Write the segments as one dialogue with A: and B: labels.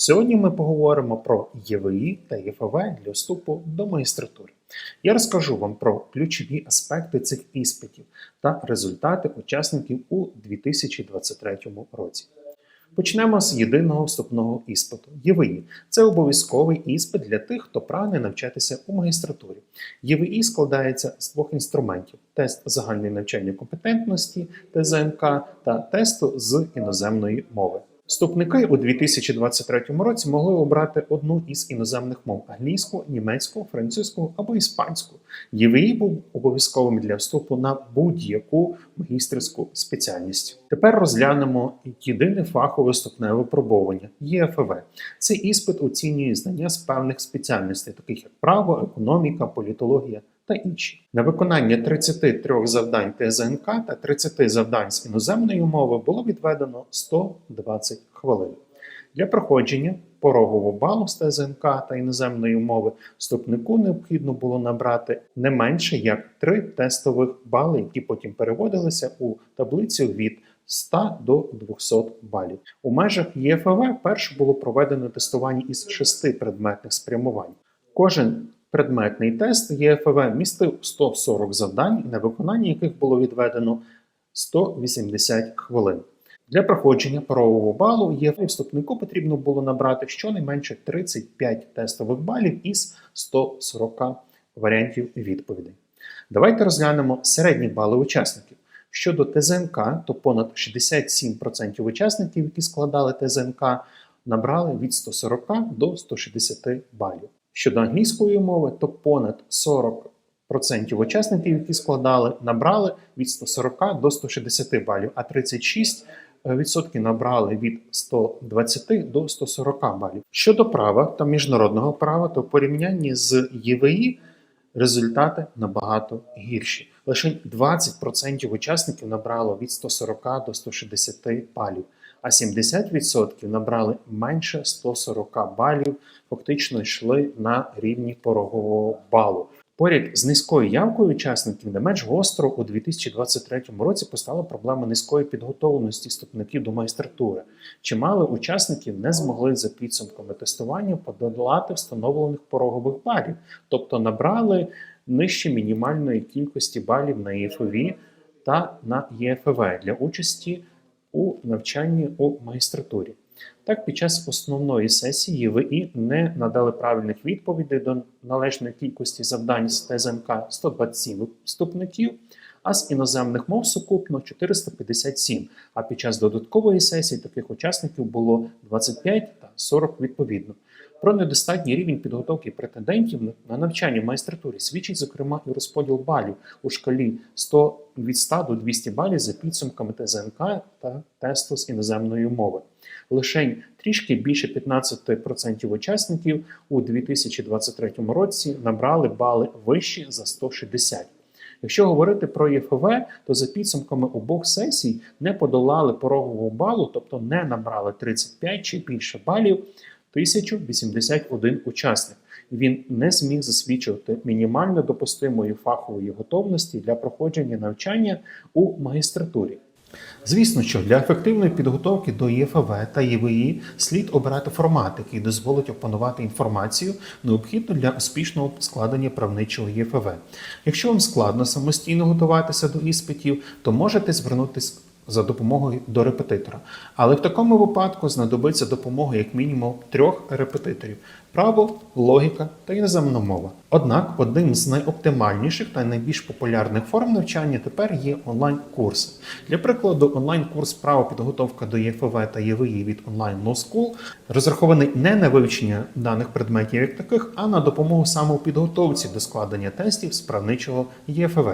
A: Сьогодні ми поговоримо про ЄВІ та ЄФВ для вступу до магістратури. Я розкажу вам про ключові аспекти цих іспитів та результати учасників у 2023 році. Почнемо з єдиного вступного іспиту. ЄВІ – це обов'язковий іспит для тих, хто прагне навчатися у магістратурі. ЄВІ складається з двох інструментів: тест загальної навчальної компетентності ТЗНК та тесту з іноземної мови. Вступники у 2023 році могли обрати одну із іноземних мов англійську, німецьку, французьку або іспанську. ЄВІ був обов'язковим для вступу на будь-яку магістерську спеціальність. Тепер розглянемо єдине фахове вступне випробовування ЄФВ. Цей іспит оцінює знання з певних спеціальностей, таких як право, економіка, політологія та інші. На виконання 33 завдань ТЗНК та 30 завдань з іноземної мови було відведено 120 хвилин. Для проходження порогового балу з ТЗНК та іноземної мови вступнику необхідно було набрати не менше як 3 тестових бали, які потім переводилися у таблицю від 100 до 200 балів. У межах ЄФВ перше було проведено тестування із шести предметних спрямувань. Кожен предметний тест ЄФВ містив 140 завдань, на виконання яких було відведено 180 хвилин. Для проходження порогового балу ЄФ вступнику потрібно було набрати щонайменше 35 тестових балів із 140 варіантів відповідей. Давайте розглянемо середні бали учасників. Щодо ТЗНК, то понад 67% учасників, які складали ТЗНК, набрали від 140 до 160 балів. Щодо англійської мови, то понад 40% учасників, які складали, набрали від 140 до 160 балів, а 36 Відсотки набрали від 120 до 140 балів. Щодо права та міжнародного права, то в порівнянні з ЄВІ результати набагато гірші. Лише 20% учасників набрало від 140 до 160 балів, а 70% набрали менше 140 балів, фактично йшли на рівні порогового балу. Поряд з низькою явкою учасників не менш гостро у 2023 році постала проблема низької підготовленості вступників до майстратури. Чимало учасників не змогли за підсумками тестування подолати встановлених порогових балів, тобто набрали нижче мінімальної кількості балів на ЄФВ та на ЄФВ для участі у навчанні у магістратурі. Так, під час основної сесії ЄВІ не надали правильних відповідей до належної кількості завдань з ТЗМК 127 вступників, а з іноземних мов сукупно 457. А під час додаткової сесії таких учасників було 25 та 40 відповідно. Про недостатній рівень підготовки претендентів на навчання в майстратурі свідчить, зокрема, і розподіл балів у шкалі 100 від 100 до 200 балів за підсумками ТЗНК та тесту з іноземної мови. Лишень трішки більше 15% учасників у 2023 році набрали бали вищі за 160. Якщо говорити про ЄФВ, то за підсумками обох сесій не подолали порогового балу, тобто не набрали 35 чи більше балів 1081 учасник. Він не зміг засвідчувати мінімально допустимої фахової готовності для проходження навчання у магістратурі. Звісно, що для ефективної підготовки до ЄФВ та ЄВІ слід обирати формат, який дозволить опанувати інформацію, необхідну для успішного складення правничого ЄФВ. Якщо вам складно самостійно готуватися до іспитів, то можете звернутися за допомогою до репетитора. Але в такому випадку знадобиться допомога як мінімум трьох репетиторів: право, логіка та іноземна мова. Однак одним з найоптимальніших та найбільш популярних форм навчання тепер є онлайн-курси. Для прикладу, онлайн-курс право підготовка до ЄФВ та ЄВІ від Online Law School розрахований не на вивчення даних предметів як таких, а на допомогу самопідготовці до складення тестів з правничого ЄФВ.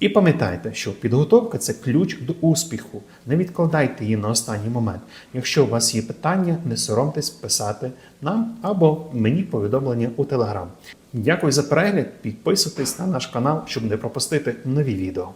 A: І пам'ятайте, що підготовка це ключ до успіху. Не відкладайте її на останній момент. Якщо у вас є питання, не соромтесь писати нам або мені повідомлення у Телеграм. Дякую за перегляд. Підписуйтесь на наш канал, щоб не пропустити нові відео.